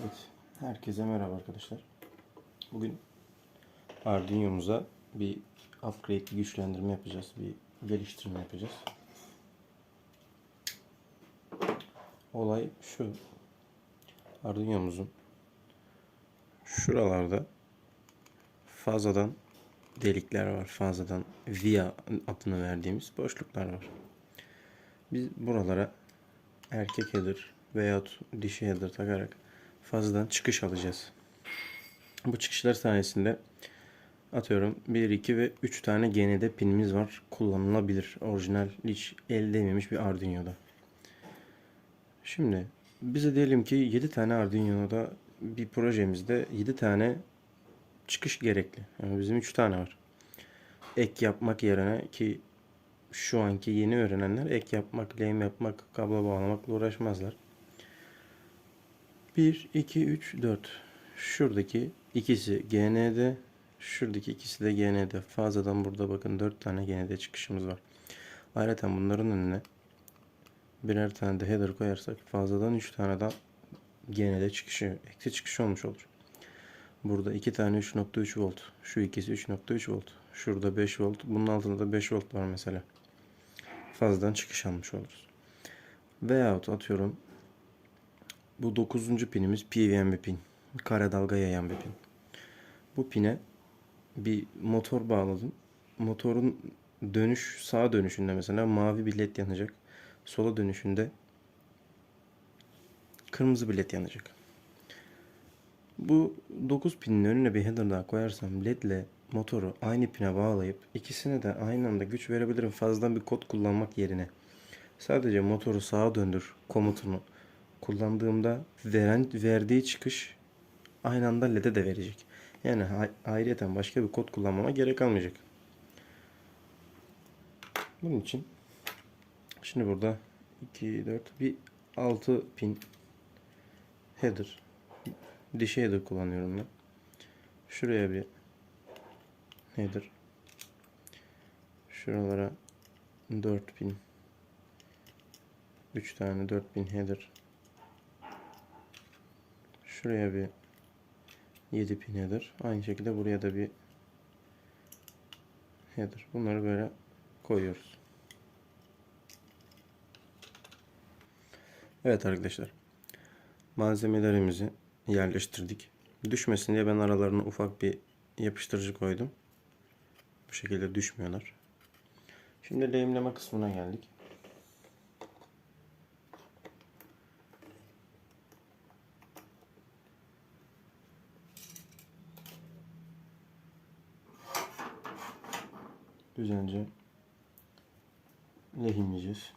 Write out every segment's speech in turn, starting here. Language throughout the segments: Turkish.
Evet, herkese merhaba arkadaşlar. Bugün Arduino'muza bir upgrade, bir güçlendirme yapacağız. Bir geliştirme yapacağız. Olay şu. Arduino'muzun şuralarda fazladan delikler var. Fazladan via adını verdiğimiz boşluklar var. Biz buralara erkek header veyahut dişi header takarak fazladan çıkış alacağız. Bu çıkışlar sayesinde atıyorum 1, 2 ve 3 tane GND pinimiz var. Kullanılabilir. Orijinal hiç el değmemiş bir Arduino'da. Şimdi bize diyelim ki 7 tane Arduino'da bir projemizde 7 tane çıkış gerekli. Yani bizim 3 tane var. Ek yapmak yerine ki şu anki yeni öğrenenler ek yapmak, lehim yapmak, kablo bağlamakla uğraşmazlar. 1, 2, 3, 4. Şuradaki ikisi GND. Şuradaki ikisi de GND. Fazladan burada bakın 4 tane GND çıkışımız var. Ayrıca bunların önüne birer tane de header koyarsak fazladan 3 tane daha GND çıkışı, eksi çıkışı olmuş olur. Burada 2 tane 3.3 volt. Şu ikisi 3.3 volt. Şurada 5 volt. Bunun altında da 5 volt var mesela. Fazladan çıkış almış oluruz. Veyahut atıyorum bu 9. pinimiz bir pin. Kare dalga yayan bir pin. Bu pine bir motor bağladım. Motorun dönüş sağ dönüşünde mesela mavi bir led yanacak. Sola dönüşünde kırmızı bir led yanacak. Bu 9 pinin önüne bir header daha koyarsam led ile motoru aynı pine bağlayıp ikisine de aynı anda güç verebilirim fazladan bir kod kullanmak yerine. Sadece motoru sağa döndür komutunu kullandığımda veren verdiği çıkış aynı anda LED'e de verecek. Yani ayrıyeten başka bir kod kullanmama gerek kalmayacak. Bunun için şimdi burada 2 4 bir 6 pin header dişi header kullanıyorum ben. Şuraya bir header şuralara 4 pin 3 tane 4 pin header Şuraya bir 7 pin header. Aynı şekilde buraya da bir header. Bunları böyle koyuyoruz. Evet arkadaşlar. Malzemelerimizi yerleştirdik. Düşmesin diye ben aralarına ufak bir yapıştırıcı koydum. Bu şekilde düşmüyorlar. Şimdi lehimleme kısmına geldik. Güzelce lehimleyeceğiz.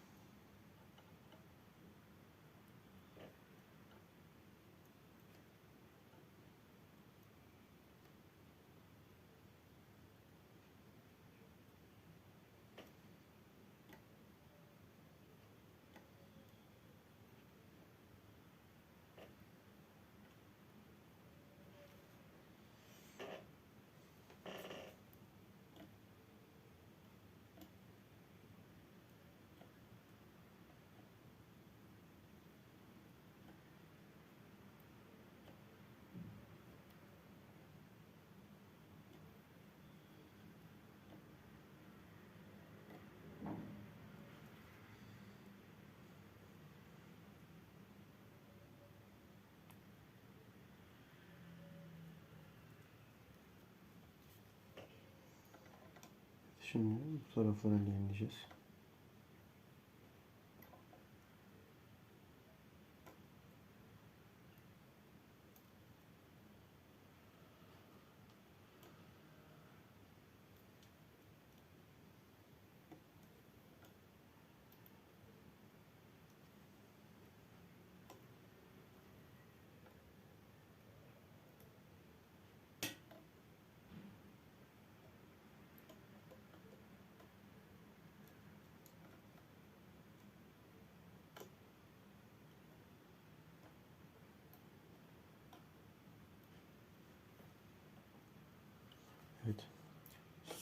Şimdi bu tarafları lehimleyeceğiz. Evet.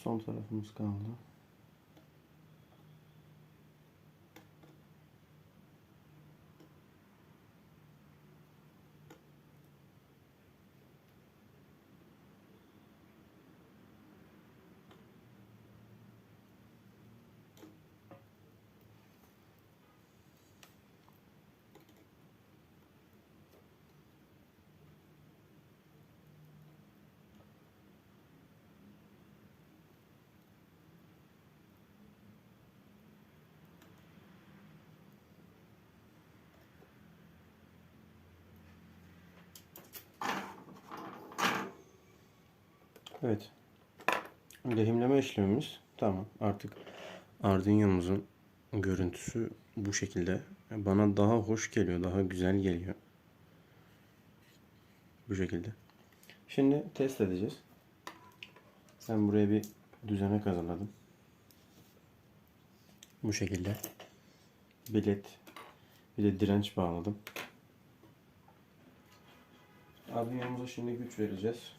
Son tarafımız kaldı. Evet. Lehimleme işlemimiz tamam. Artık Arduino'muzun görüntüsü bu şekilde. Bana daha hoş geliyor, daha güzel geliyor. Bu şekilde. Şimdi test edeceğiz. Ben buraya bir düzenek hazırladım. Bu şekilde. Bilet, bir de direnç bağladım. Arduino'muza şimdi güç vereceğiz.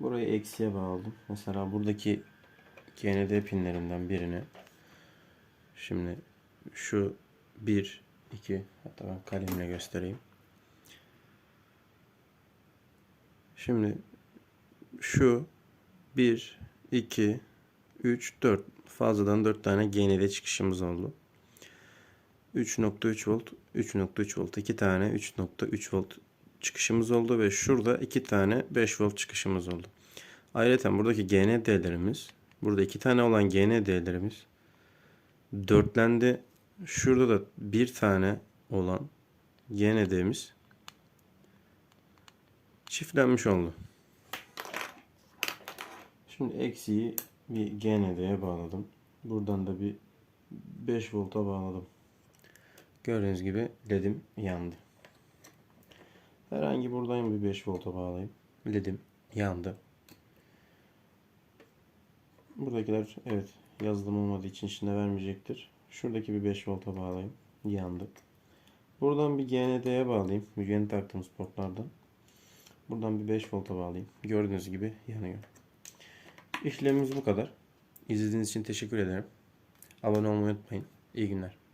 Burayı eksiye bağladım. Mesela buradaki GND pinlerinden birini şimdi şu 1 2 hatta ben kalemle göstereyim. Şimdi şu 1 2 3 4 fazladan 4 tane GND çıkışımız oldu. 3.3 volt 3.3 volt 2 tane 3.3 volt çıkışımız oldu ve şurada 2 tane 5 volt çıkışımız oldu. Ayrıca buradaki GND'lerimiz burada 2 tane olan GND'lerimiz dörtlendi. Şurada da bir tane olan GND'miz çiftlenmiş oldu. Şimdi eksiği bir GND'ye bağladım. Buradan da bir 5 volta bağladım. Gördüğünüz gibi ledim yandı. Herhangi buradan bir 5 volta bağlayayım. Ledim yandı. Buradakiler evet yazılım olmadığı için içinde vermeyecektir. Şuradaki bir 5 volta bağlayayım. Yandı. Buradan bir GND'ye bağlayayım. Yeni taktığımız portlardan. Buradan bir 5 volta bağlayayım. Gördüğünüz gibi yanıyor. İşlemimiz bu kadar. İzlediğiniz için teşekkür ederim. Abone olmayı unutmayın. İyi günler.